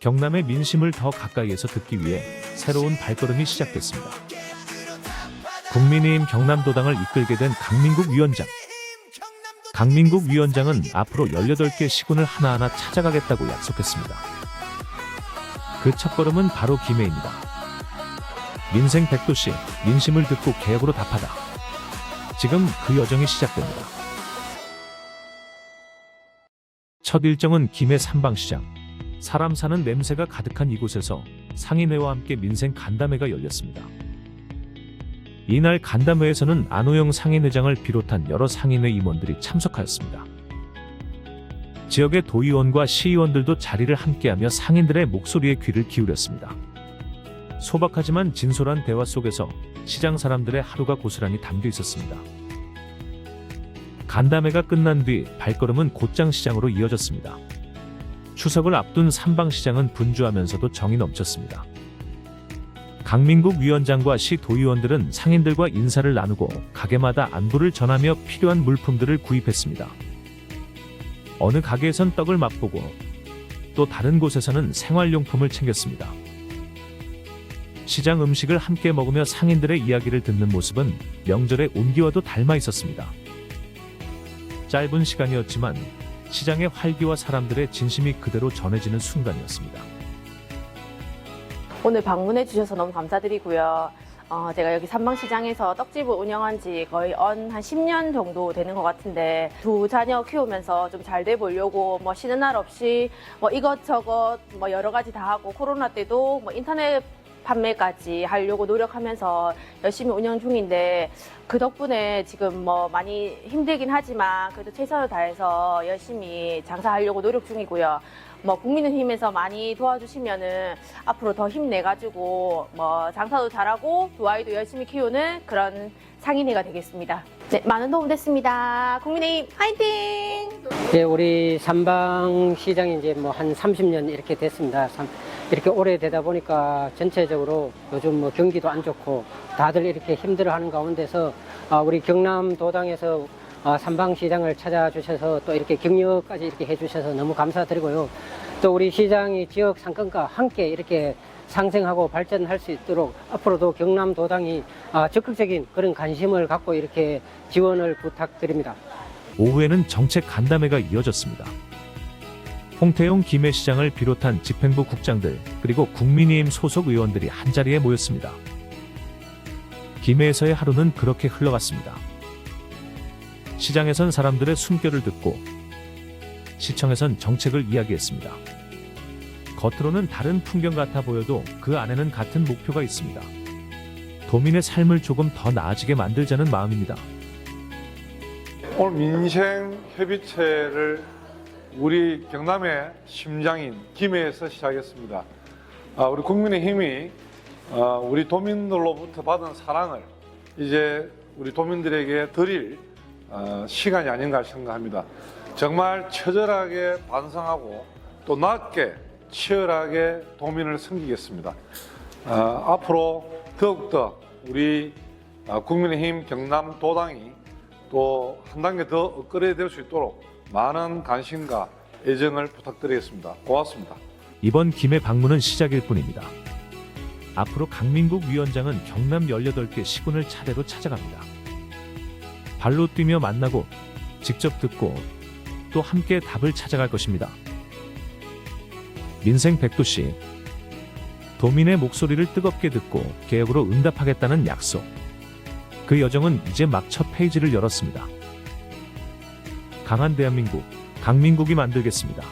경남의 민심을 더 가까이에서 듣기 위해 새로운 발걸음이 시작됐습니다. 국민의힘 경남도당을 이끌게 된 강민국 위원장. 강민국 위원장은 앞으로 18개 시군을 하나하나 찾아가겠다고 약속했습니다. 그 첫걸음은 바로 김해입니다. 민생 백도시, 민심을 듣고 개혁으로 답하다. 지금 그 여정이 시작됩니다. 첫 일정은 김해 삼방시장. 사람 사는 냄새가 가득한 이곳에서 상인회와 함께 민생 간담회가 열렸습니다. 이날 간담회에서는 안호영 상인회장을 비롯한 여러 상인회 임원들이 참석하였습니다. 지역의 도의원과 시의원들도 자리를 함께하며 상인들의 목소리에 귀를 기울였습니다. 소박하지만 진솔한 대화 속에서 시장 사람들의 하루가 고스란히 담겨 있었습니다. 간담회가 끝난 뒤 발걸음은 곧장 시장으로 이어졌습니다. 추석을 앞둔 삼방시장은 분주하면서도 정이 넘쳤습니다. 강민국 위원장과 시 도의원들은 상인들과 인사를 나누고 가게마다 안부를 전하며 필요한 물품들을 구입했습니다. 어느 가게에선 떡을 맛보고 또 다른 곳에서는 생활용품을 챙겼습니다. 시장 음식을 함께 먹으며 상인들의 이야기를 듣는 모습은 명절의 온기와도 닮아 있었습니다. 짧은 시간이었지만 시장의 활기와 사람들의 진심이 그대로 전해지는 순간이었습니다. 오늘 방문해 주셔서 너무 감사드리고요. 어, 제가 여기 삼방시장에서 떡집을 운영한 지 거의 언 한 10년 정도 되는 것 같은데 두 자녀 키우면서 좀 잘 돼 보려고 뭐 쉬는 날 없이 뭐 이것저것 뭐 여러 가지 다 하고 코로나 때도 뭐 인터넷 판매까지 하려고 노력하면서 열심히 운영 중인데 그 덕분에 지금 뭐 많이 힘들긴 하지만 그래도 최선을 다해서 열심히 장사하려고 노력 중이고요. 뭐 국민의힘에서 많이 도와주시면은 앞으로 더 힘내가지고 뭐 장사도 잘하고 두 아이도 열심히 키우는 그런 상인회가 되겠습니다. 네, 많은 도움 됐습니다. 국민의힘 화이팅! 예, 우리 삼방 시장이 이제 뭐 한 30년 이렇게 됐습니다. 삼- 이렇게 오래 되다 보니까 전체적으로 요즘 뭐 경기도 안 좋고 다들 이렇게 힘들어하는 가운데서 아, 우리 경남 도당에서 아, 삼방 시장을 찾아주셔서 또 이렇게 격려까지 이렇게 해주셔서 너무 감사드리고요. 또 우리 시장이 지역 상권과 함께 이렇게 상생하고 발전할 수 있도록 앞으로도 경남 도당이 아, 적극적인 그런 관심을 갖고 이렇게 지원을 부탁드립니다. 오후에는 정책 간담회가 이어졌습니다. 홍태용 김해시장을 비롯한 집행부 국장들 그리고 국민의힘 소속 의원들이 한자리에 모였습니다. 김해에서의 하루는 그렇게 흘러갔습니다. 시장에선 사람들의 숨결을 듣고 시청에선 정책을 이야기했습니다. 겉으로는 다른 풍경 같아 보여도 그 안에는 같은 목표가 있습니다. 도민의 삶을 조금 더 나아지게 만들자는 마음입니다. 오늘 민생 협의체를 우리 경남의 심장인 김해에서 시작했습니다. 아, 우리 국민의힘이 아, 우리 도민들로부터 받은 사랑을 이제 우리 도민들에게 드릴 아, 시간이 아닌가 생각합니다. 정말 처절하게 반성하고 또 낮게 치열하게 도민을 섬기겠습니다. 아, 앞으로 더욱더 우리 아, 국민의힘 경남 도당이 또 한 단계 더 업그레이드 될 수 있도록 많은 관심과 애정을 부탁드리겠습니다. 고맙습니다. 이번 김해 방문은 시작일 뿐입니다. 앞으로 강민국 위원장은 경남 18개 시군을 차례로 찾아갑니다. 발로 뛰며 만나고 직접 듣고 또 함께 답을 찾아갈 것입니다. 민생 백도시 도민의 목소리를 뜨겁게 듣고 개혁으로 응답하겠다는 약속. 그 여정은 이제 막 첫 페이지를 열었습니다. 강한 대한민국, 강민국이 만들겠습니다.